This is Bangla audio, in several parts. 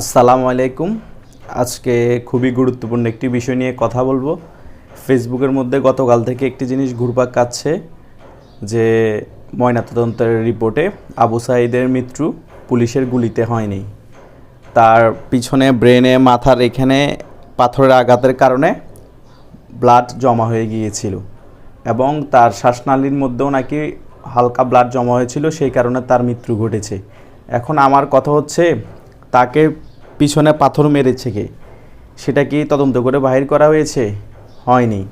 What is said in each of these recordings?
আসসালামু আলাইকুম। আজকে খুবই গুরুত্বপূর্ণ একটি বিষয় নিয়ে কথা বলব। ফেসবুকের মধ্যে গতকাল থেকে একটি জিনিস ঘুরপাক কাচ্ছে যে ময়নাতদন্তের রিপোর্টে আবু সাইদের মৃত্যু পুলিশের গুলিতে হয়নি। তার পিছনে, ব্রেনে, মাথার এখানে পাথরের আঘাতের কারণে ব্লাড জমা হয়ে গিয়েছিল এবং তার শ্বাসনালীর মধ্যেও নাকি হালকা ব্লাড জমা হয়েছিল, সেই কারণে তার মৃত্যু ঘটেছে। এখন আমার কথা হচ্ছে তাকে পিছনে পাথর মেরেছে কে? সেটা কি তদন্ত করে বাহির করা হয়েছে? হয়নি।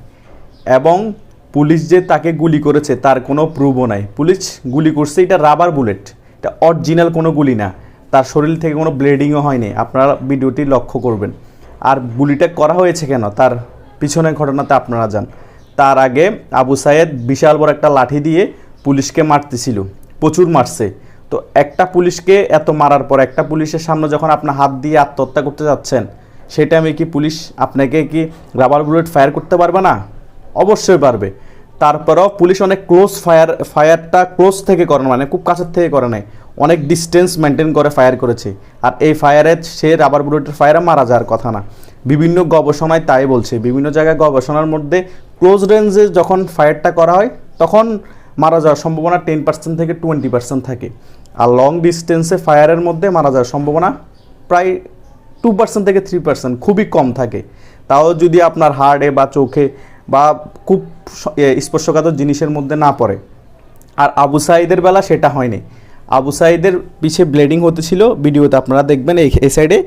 এবং পুলিশ যে তাকে গুলি করেছে তার কোনো প্রুভও নাই। পুলিশ গুলি করছে, এটা রাবার বুলেট এটা অরিজিনাল কোনো গুলি না। তার শরীর থেকে কোনো ব্লিডিংও হয়নি। আপনারা ভিডিওটি লক্ষ্য করবেন। আর গুলিটা করা হয়েছে কেন? তার পিছনের ঘটনাতে আপনারা যান তার আগে আবু সায়েদ বিশাল বড় একটা লাঠি দিয়ে পুলিশকে মারতেছিল। প্রচুর মারছে। তো একটা পুলিশকে এত মারার পর একটা পুলিশের সামনে যখন আপনার হাত দিয়ে আত্মহত্যা করতে যাচ্ছেন সেই টাইমে কি পুলিশ আপনাকে কি রাবার বুলেট ফায়ার করতে পারবে না? অবশ্যই পারবে। তারপরেও পুলিশ অনেক ক্লোজ ফায়ার ফায়ারটা ক্লোজ থেকে করে মানে খুব কাছের থেকে করে নেয় অনেক ডিস্টেন্স মেনটেন করে ফায়ার করেছে। আর এই ফায়ারে সে রাবার বুলেটের ফায়ারে মারা যাওয়ার কথা না। বিভিন্ন গবেষণায় তাই বলছে। বিভিন্ন জায়গায় গবেষণার মধ্যে ক্লোজ রেঞ্জে যখন ফায়ারটা করা হয়, তখন মারা যাওয়ার সম্ভাবনা টেন পার্সেন্ট থেকে টোয়েন্টি পার্সেন্ট থাকে। আর লং ডিস্টেন্সে ফায়ারের মধ্যে মারা যাওয়ার সম্ভাবনা প্রায় টু পার্সেন্ট থেকে থ্রি পার্সেন্ট খুবই কম থাকে। তাও যদি আপনার হার্টে বা চোখে বা খুব স্পর্শকাতর জিনিসের মধ্যে না পড়ে। আর আবু সাইদের বেলা সেটা হয়নি। আবু সাইদের পিছে ব্লিডিং হতেছিল, ভিডিওতে আপনারা দেখবেন এই এই সাইডে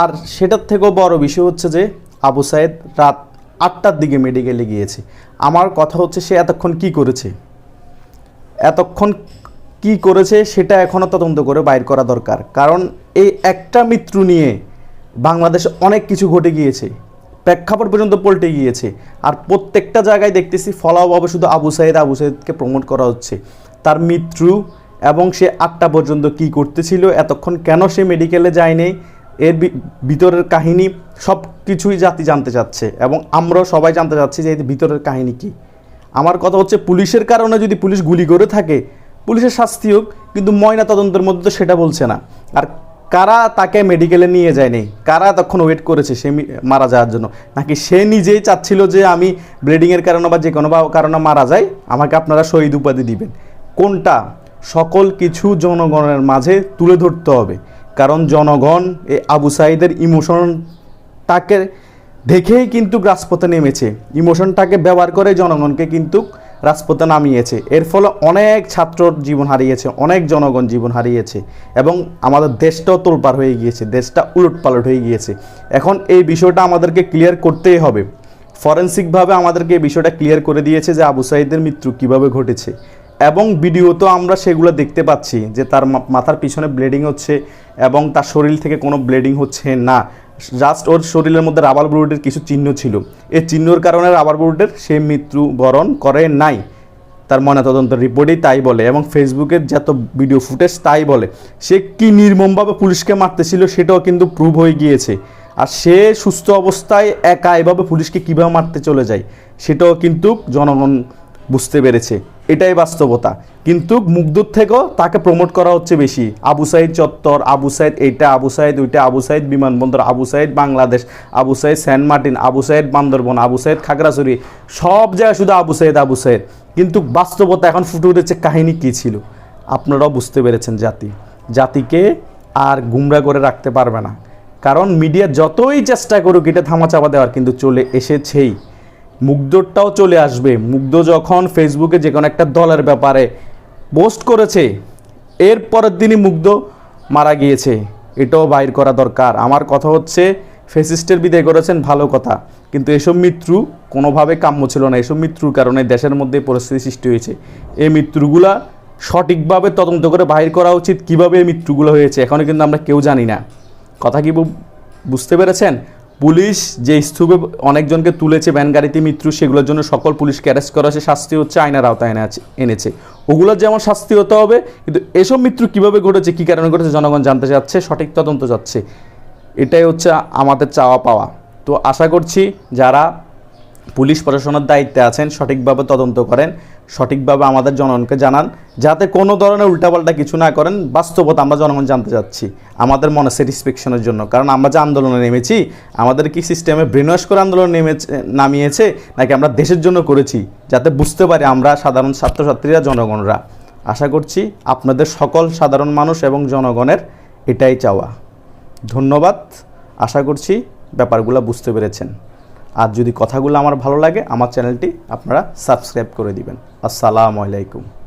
আর সেটার থেকেও বড় বিষয় হচ্ছে যে, আবু সাইদ রাত আটটার দিকে মেডিকেলে গিয়েছে। আমার কথা হচ্ছে সে এতক্ষণ কি করেছে? এতক্ষণ কি করেছে সেটা এখনও তদন্ত করে বাইর করা দরকার। কারণ এই একটা মৃত্যু নিয়ে বাংলাদেশে অনেক কিছু ঘটে গিয়েছে। প্রেক্ষাপট পর্যন্ত পল্টে গিয়েছে। আর প্রত্যেকটা জায়গায় দেখতেছি ফলাওভাবে শুধু আবু সাইদ, আবু সাইদকে প্রমোট করা হচ্ছে। তার মৃত্যু এবং সে আটটা পর্যন্ত কি করতেছিল, এতক্ষণ কেন সে মেডিকেলে যায়নি, এর ভিতরের কাহিনী সব কিছুই জাতি জানতে চাচ্ছে এবং আমরাও সবাই জানতে চাচ্ছি যে ভিতরের কাহিনী কী। আমার কথা হচ্ছে পুলিশের কারণে যদি পুলিশ গুলি করে থাকে পুলিশের শাস্তি হোক, কিন্তু ময়না তদন্তের মধ্যে তো সেটা বলছে না। আর কারা তাকে মেডিকেলে নিয়ে যায়নি? কারা তখন ওয়েট করেছে সে মারা যাওয়ার জন্য? নাকি সে নিজেই চাচ্ছিল যে আমি ব্লিডিংয়ের কারণে বা যে কোনো বা- কারণে মারা যাই? আমাকে আপনারা শহীদ উপাধি দিবেন। কোনটা? সকল কিছু জনগণের মাঝে তুলে ধরতে হবে। কারণ জনগণ এই আবু সাইদের ইমোশনটাকে দেখেই কিন্তু রাজপথে নেমেছে। ইমোশনটাকে ব্যবহার করে জনগণকে কিন্তু রাজপথে নামিয়েছে। এর ফলে অনেক ছাত্র জীবন হারিয়েছে, অনেক জনগণ জীবন হারিয়েছে এবং আমাদের দেশটাও তোলপার হয়ে গিয়েছে, দেশটা উলটপালট হয়ে গিয়েছে। এখন এই বিষয়টা আমাদেরকে ক্লিয়ার করতেই হবে। ফরেন্সিকভাবে আমাদেরকে এই বিষয়টা ক্লিয়ার করে দিয়েছে যে আবু সাইদের মৃত্যু কীভাবে ঘটেছে এবং ভিডিওতে আমরা সেগুলো দেখতে পাচ্ছি যে তার মাথার পিছনে ব্লিডিং হচ্ছে এবং তার শরীর থেকে কোনো ব্লিডিং হচ্ছে না। জাস্ট ওর শরীরের মধ্যে রাবার বুলেটের কিছু চিহ্ন ছিল। এই চিহ্নর কারণে রাবার বুলেটের সে মৃত্যুবরণ করে নাই। তার ময়নাতদন্ত রিপোর্টেই তাই বলে এবং ফেসবুকের যত ভিডিও ফুটেজ তাই বলে। সে কি নির্মমভাবে পুলিশকে মারতেছিল সেটাও কিন্তু প্রুভ হয়ে গিয়েছে। আর সে সুস্থ অবস্থায় একা এভাবে পুলিশকে কীভাবে মারতে চলে যায়, সেটাও কিন্তু জনগণ বুঝতে পেরেছে। এটাই বাস্তবতা। কিন্তু মুগ্ধর থেকেও তাকে প্রমোট করা হচ্ছে বেশি। আবু সাইদ চত্বর, আবু সাইদ এইটা, আবু সাইদ ওইটা, আবু সাইদ বিমানবন্দর, আবু সাইদ বাংলাদেশ, আবু সাইদ সেন্ট মার্টিন, আবু সাইদ বান্দরবন, আবু সাইদ খাগড়াছড়ি, সব জায়গায় শুধু আবু সাইদ আবু সাইদ। কিন্তু বাস্তবতা এখন ফুটে উঠেছে কাহিনী কী ছিল? আপনারাও বুঝতে পেরেছেন জাতি। জাতিকে আর গুমরা করে রাখতে পারবে না। কারণ মিডিয়া যতই চেষ্টা করুক, এটা থামাচাপা দেওয়ার কিন্তু চলে এসেছেই। মুগ্ধটাও চলে আসবে। মুগ্ধ যখন ফেসবুকে যে কোনো একটা দলের ব্যাপারে পোস্ট করেছে এর পরের দিনই মুগ্ধ মারা গিয়েছে। এটাও বাইর করা দরকার। আমার কথা হচ্ছে ফেসিস্টের বিদায় করেছেন, ভালো কথা। কিন্তু এসব মৃত্যু কোনোভাবে কাম্য ছিল না। এসব মৃত্যুর কারণে দেশের মধ্যে পরিস্থিতি সৃষ্টি হয়েছে। এই মৃত্যুগুলা সঠিকভাবে তদন্ত করে বাহির করা উচিত। কীভাবে এই মৃত্যুগুলো হয়েছে এখনও কিন্তু আমরা কেউ জানি না। কথা কি বুঝতে পেরেছেন? পুলিশ যে স্তূপে অনেকজনকে তুলেছে ভ্যান গাড়িতে মৃত্যু, সেগুলোর জন্য সকল পুলিশকে অ্যারেস্ট করা হয়েছে, শাস্তি হচ্ছে আইনের আওতায় এনে আছে- এনেছে। ওগুলোর যেমন শাস্তি হতে হবে, কিন্তু এসব মৃত্যু কীভাবে ঘটেছে, কী কারণে ঘটেছে, জনগণ জানতে চাচ্ছে, সঠিক তদন্ত যাচ্ছে এটাই হচ্ছে আমাদের চাওয়া পাওয়া। তো আশা করছি যারা পুলিশ প্রশাসনের দায়িত্বে আছেন, সঠিকভাবে তদন্ত করেন। সঠিকভাবে আমাদের জনগণকে জানান, যাতে কোনো ধরনের উল্টাপাল্টা কিছু না করেন, বাস্তবতা আমরা জনগণ জানতে চাচ্ছি, আমাদের মনে স্যাটিসফ্যাকশনের জন্য। কারণ আমরা যে আন্দোলনে নেমেছি, আমাদের কি সিস্টেমে ব্রেনওয়াশ করে আন্দোলন নেমেছে, নামিয়েছে, নাকি আমরা দেশের জন্য করেছি, যাতে বুঝতে পারি আমরা সাধারণ ছাত্রছাত্রীরা, জনগণরা? আশা করছি আপনাদের সকল সাধারণ মানুষ এবং জনগণের এটাই চাওয়া। ধন্যবাদ। আশা করছি ব্যাপারগুলো বুঝতে পেরেছেন। আর যদি কথাগুলো আমার ভালো লাগে আমার চ্যানেলটি আপনারা সাবস্ক্রাইব করে দিবেন। আসসালামু আলাইকুম।